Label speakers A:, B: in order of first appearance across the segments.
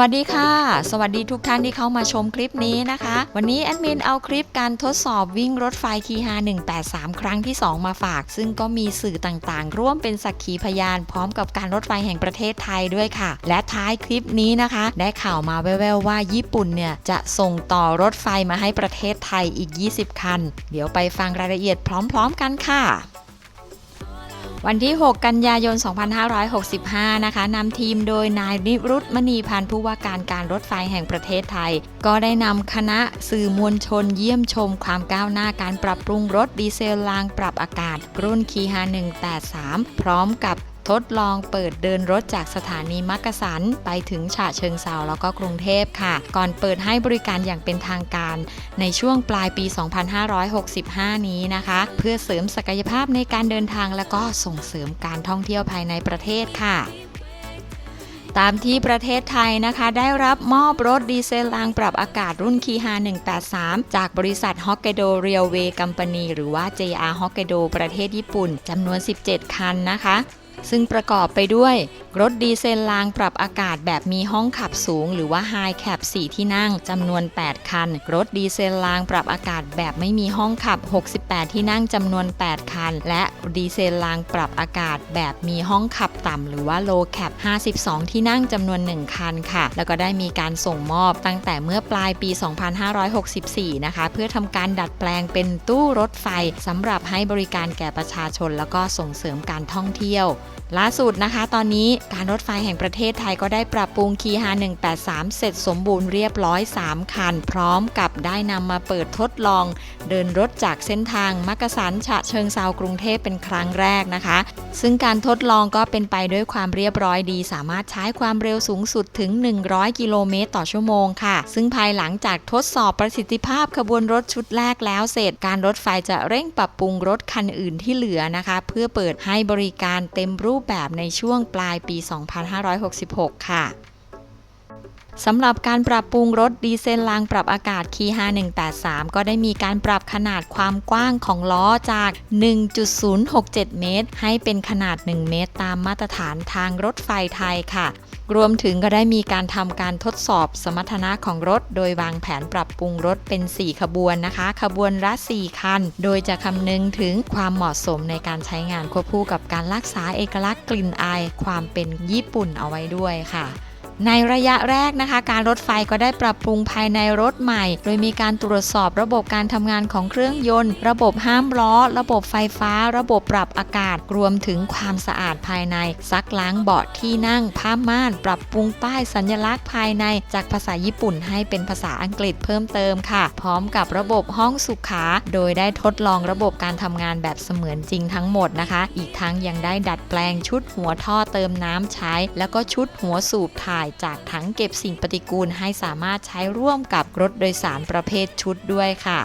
A: วัสดีค่ะ สวัสดีทุกท่านที่เข้ามาชมคลิปนี้นะคะ วันนี้แอดมินเอาคลิปการทดสอบวิ่งรถไฟคีฮา183 ครั้งที่ 2 มาฝาก ซึ่งก็มีสื่อต่างๆ ร่วมเป็นสักขีพยานพร้อมกับการรถไฟแห่งประเทศไทยด้วยค่ะ และท้ายคลิปนี้นะคะ ได้ข่าวมาแว่วๆว่าญี่ปุ่นเนี่ยจะส่งต่อรถไฟมาให้ประเทศไทยอีก 20 คัน เดี๋ยวไปฟังรายละเอียดพร้อม ๆ กันค่ะ วันที่ 6 กันยายน 2565 นะคะนำทีมโดยนายนิรุตมณีพันธ์ผู้ว่าการการรถไฟแห่งประเทศไทย ก็ได้นำคณะสื่อมวลชนเยี่ยมชมความก้าวหน้าการปรับปรุงรถดีเซลรางปรับอากาศ รุ่นคีฮา183 พร้อมกับ ทดลองเปิดเดินรถจากสถานีมักกะสัน ไปถึงฉะเชิงเซาแล้วก็กรุงเทพค่ะ ก่อนเปิดให้บริการอย่างเป็นทางการ ในช่วงปลายปี 2565 นี้นะคะ เพื่อเสริมศักยภาพในการเดินทางและก็ส่งเสริมการท่องเที่ยวภายในประเทศค่ะตามที่ประเทศไทยนะคะได้รับมอบรถดีเซลรางปรับอากาศรุ่นคีฮา183 จากบริษัทฮอกไกโดเรียลเวย์กัมปานีหรือว่า JR ฮอกไกโดประเทศญี่ปุ่นจำนวน 17 คันนะคะ ซึ่งประกอบไปด้วยรถดีเซลรางปรับอากาศแบบมีห้องขับสูง หรือว่า High Cap 4 ที่นั่งจำนวน 8 คัน รถดีเซลรางปรับอากาศแบบไม่มีห้องขับ 68 ที่นั่งจำนวน 8 คัน และดีเซลรางปรับอากาศแบบมีห้องขับต่ำหรือว่า Low Cap 52 ที่นั่งจำนวน 1 คันค่ะ แล้วก็ได้มีการส่งมอบตั้งแต่เมื่อปลายปี 2564 นะคะ เพื่อทำการดัดแปลงเป็นตู้รถไฟสำหรับให้บริการแก่ประชาชน แล้วก็ส่งเสริมการท่องเที่ยวล่าสุดนะคะ ตอนนี้การรถไฟแห่งประเทศไทยก็ได้ปรับปรุงคีฮา183 เสร็จสมบูรณ์เรียบร้อย 3 คัน พร้อมกับได้นำมาเปิดทดลอง เดินรถจากเส้นทางมักกะสันฉะเชิงเซากรุงเทพเป็นครั้งแรกนะคะ ซึ่งการทดลองก็เป็นไปด้วยความเรียบร้อยดี สามารถใช้ความเร็วสูงสุดถึง 100 กิโลเมตรต่อชั่วโมงค่ะ ซึ่งภายหลังจากทดสอบประสิทธิภาพขบวนรถชุดแรกแล้วเสร็จ การรถไฟจะเร่งปรับปรุงรถคันอื่นที่เหลือนะคะ เพื่อเปิดให้บริการเต็มรูปแบบในช่วงปลายปี 2566 ค่ะ สำหรับการปรับปรุงรถดีเซลรางปรับอากาศคีฮา183 ก็ได้มีการปรับขนาดความกว้างของล้อจาก 1.067 เมตร ให้เป็นขนาด 1 เมตร ตามมาตรฐานทางรถไฟไทยค่ะ รวมถึงก็ได้มีการทำการทดสอบสมรรถนะของรถ โดยวางแผนปรับปรุงรถเป็น 4 ขบวนนะคะ ขบวนละ 4 คัน โดยจะคำนึงถึงความเหมาะสมในการใช้งานควบคู่กับการรักษาเอกลักษณ์กลิ่นอายความเป็นญี่ปุ่นเอาไว้ด้วยค่ะ ในระยะแรกนะคะ การรถไฟก็ได้ปรับปรุงภายในรถใหม่ โดยมีการตรวจสอบระบบการทำงานของเครื่องยนต์ ระบบห้ามล้อ ระบบไฟฟ้า ระบบปรับอากาศ รวมถึงความสะอาดภายใน ซักล้างเบาะที่นั่ง ผ้าม่าน ปรับปรุงป้ายสัญลักษณ์ภายใน จากภาษาญี่ปุ่นให้เป็นภาษาอังกฤษเพิ่มเติมค่ะ พร้อมกับระบบห้องสุขา โดยได้ทดลองระบบการทำงานแบบเสมือนจริงทั้งหมดนะคะ อีกทั้งยังได้ดัดแปลงชุดหัวท่อเติมน้ำใช้ แล้วก็ชุดหัวสูบถ่ายจากถังเก็บสิ่งปฏิกูลให้สามารถใช้ร่วมกับรถโดยสารประเภทชุดด้วยค่ะ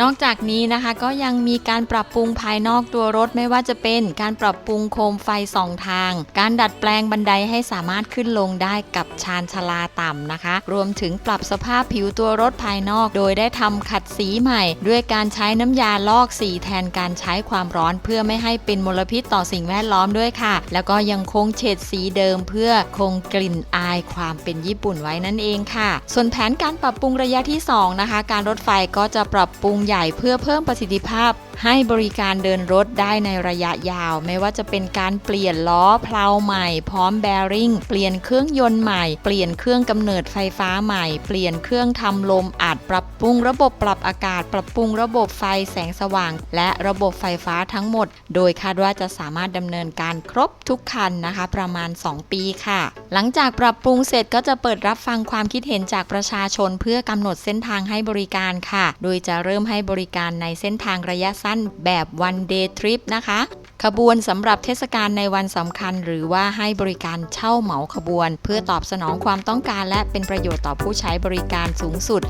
A: นอกจากนี้นะคะก็ยังมีการปรับปรุงภายนอกตัวรถไม่ว่าจะเป็นการปรับปรุงโคมไฟสองทาง การดัดแปลงบันไดให้สามารถขึ้นลงได้กับชานชาลาต่ำนะคะ รวมถึงปรับสภาพผิวตัวรถภายนอก โดยได้ทำขัดสีใหม่ ด้วยการใช้น้ำยาลอกสีแทนการใช้ความร้อนเพื่อไม่ให้เป็นมลพิษต่อสิ่งแวดล้อมด้วยค่ะ แล้วก็ยังคงเฉดสีเดิมเพื่อคงกลิ่นอายความเป็นญี่ปุ่นไว้นั่นเองค่ะ ส่วนแผนการปรับปรุงระยะที่สองนะคะ การรถไฟก็จะปรับปรุงใหญ่เพื่อเพิ่มประสิทธิภาพให้บริการเดินรถได้ในระยะยาว ไม่ว่าจะเป็นการเปลี่ยนล้อเพลาใหม่ พร้อมแบริ่งเปลี่ยนเครื่องยนต์ใหม่ เปลี่ยนเครื่องกำเนิดไฟฟ้าใหม่ เปลี่ยนเครื่องทำลมอัดปรับปรุงระบบปรับอากาศ ปรับปรุงระบบไฟแสงสว่าง และระบบไฟฟ้าทั้งหมด โดยคาดว่าจะสามารถดำเนินการครบทุกคันนะคะ ประมาณ 2 ปีค่ะ หลังจากปรับปรุงเสร็จก็จะเปิดรับฟังความคิดเห็นจากประชาชน เพื่อกำหนดเส้นทางให้บริการค่ะ โดยจะเริ่มให้บริการในเส้นทางระยะสั้นแบบ one day trip นะคะ ขบวนสำหรับเทศกาลในวันสำคัญ หรือว่าให้บริการเช่าเหมาขบวน เพื่อตอบสนองความต้องการและเป็นประโยชน์ต่อผู้ใช้บริการสูงสุด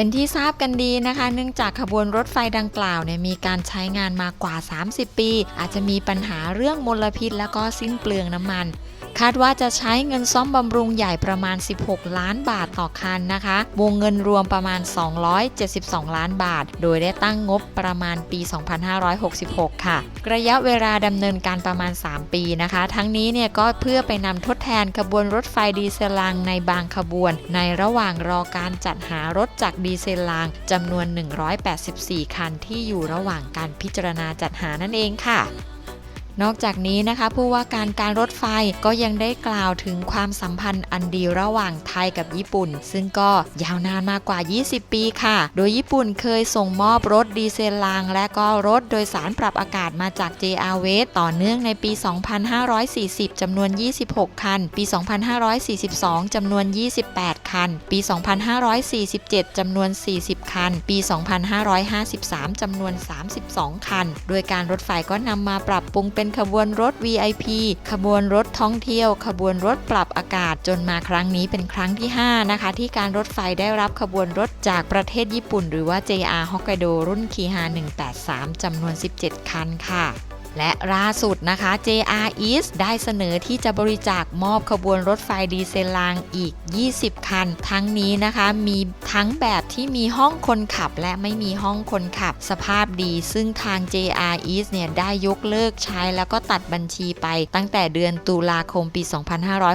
A: เป็นที่ทราบกันดีนะคะ เนื่องจากขบวนรถไฟดังกล่าวเนี่ยมีการใช้งานมากว่า 30 ปี อาจจะมีปัญหาเรื่องมลพิษ แล้วก็สิ้นเปลืองน้ำมัน คาดว่าจะใช้เงินซ่อมบำรุงใหญ่ประมาณ 16 ล้านบาทต่อคันนะคะ วงเงินรวมประมาณ 272 ล้านบาท โดยได้ตั้งงบประมาณปี 2566 ค่ะ ระยะเวลาดำเนินการประมาณ 3 ปีนะคะ ทั้งนี้เนี่ยก็เพื่อไปนำทดแทนขบวนรถไฟดีเซลรางในบางขบวน ในระหว่างรอการจัดหารถจากดีเซลรางจำนวน 184 คันที่อยู่ระหว่างการพิจารณาจัดหานั่นเองค่ะ นอกจากนี้นะคะ ผู้ว่าการการรถไฟก็ยังได้กล่าวถึงความสัมพันธ์อันดีระหว่างไทยกับญี่ปุ่น ซึ่งก็ยาวนานมากกว่า 20 ปีค่ะ โดยญี่ปุ่นเคยส่งมอบรถดีเซลราง และก็รถโดยสารปรับอากาศมาจาก JR w a s ต่อเนื่องในปี 2540 จำนวน 26 คัน ปี 2542 จำนวน 28 คัน ปี 2547 จำนวน 40 คัน ปี 2553 จำนวน 32 คัน โดยการรถไฟก็นำมาปรับปรุงเป็นขบวนรถ VIP ขบวนรถท่องเที่ยว ขบวนรถปรับอากาศจนมาครั้งนี้เป็นครั้งที่ 5 นะคะ ที่การรถไฟได้รับขบวนรถจากประเทศญี่ปุ่น หรือว่า JR Hokkaido รุ่นคีฮา183 จำนวน 17 คันค่ะ และล่าสุดนะคะ JR East ได้เสนอที่จะบริจาคมอบขบวนรถไฟดีเซลรางอีก 20 คัน ทั้งนี้นะคะมีทั้งแบบที่มีห้องคนขับและไม่มีห้องคนขับสภาพดี ซึ่งทาง JR East เนี่ยได้ยกเลิกใช้แล้วก็ตัดบัญชีไป ตั้งแต่เดือนตุลาคมปี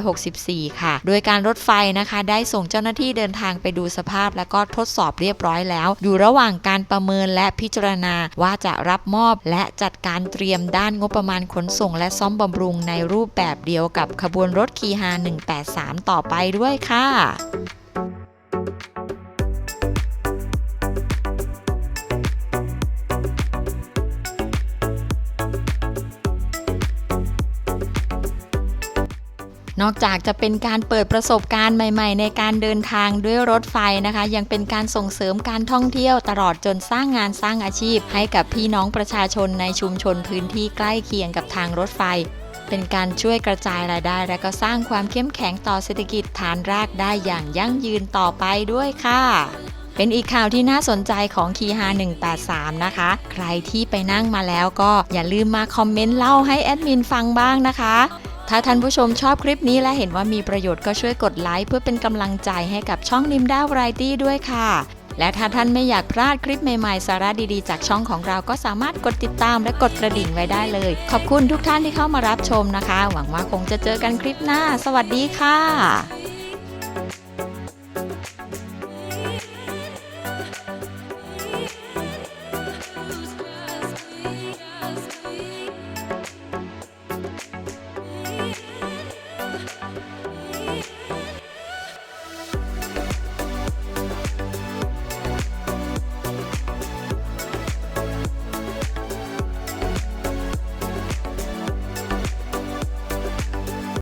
A: 2564 ค่ะ โดยการรถไฟนะคะได้ส่งเจ้าหน้าที่เดินทางไปดูสภาพ แล้วก็ทดสอบเรียบร้อยแล้ว อยู่ระหว่างการประเมินและพิจารณาว่าจะรับมอบและจัดการเตรียมด้านงบประมาณขนส่งและซ่อมบำรุงในรูปแบบเดียวกับขบวนรถคีฮา183 ต่อไปด้วยค่ะ นอกจากจะเป็นการเปิดประสบการณ์ใหม่ ๆ ในการเดินทางด้วยรถไฟนะคะ ยังเป็นการส่งเสริมการท่องเที่ยวตลอดจนสร้างงานสร้างอาชีพ ให้กับพี่น้องประชาชนในชุมชนพื้นที่ใกล้เคียงกับทางรถไฟ เป็นการช่วยกระจายรายได้ และก็สร้างความเข้มแข็งต่อเศรษฐกิจฐานรากได้อย่างยั่งยืนต่อไปด้วยค่ะเป็นอีกข่าวที่น่าสนใจของคีฮา183 นะคะ ใครที่ไปนั่งมาแล้วก็อย่าลืมมาคอมเมนต์เล่าให้แอดมินฟังบ้างนะคะ ถ้าท่านผู้ชมชอบคลิปนี้และเห็นว่ามีประโยชน์ก็ช่วยกดไลค์เพื่อเป็นกำลังใจให้กับช่องนิมด้าวไรตี้ด้วยค่ะ และถ้าท่านไม่อยากพลาดคลิปใหม่ๆ สาระดีๆ จากช่องของเราก็สามารถกดติดตามและกดกระดิ่งไว้ได้เลย ขอบคุณทุกท่านที่เข้ามารับชมนะคะ หวังว่าคงจะเจอกันคลิปหน้า สวัสดีค่ะ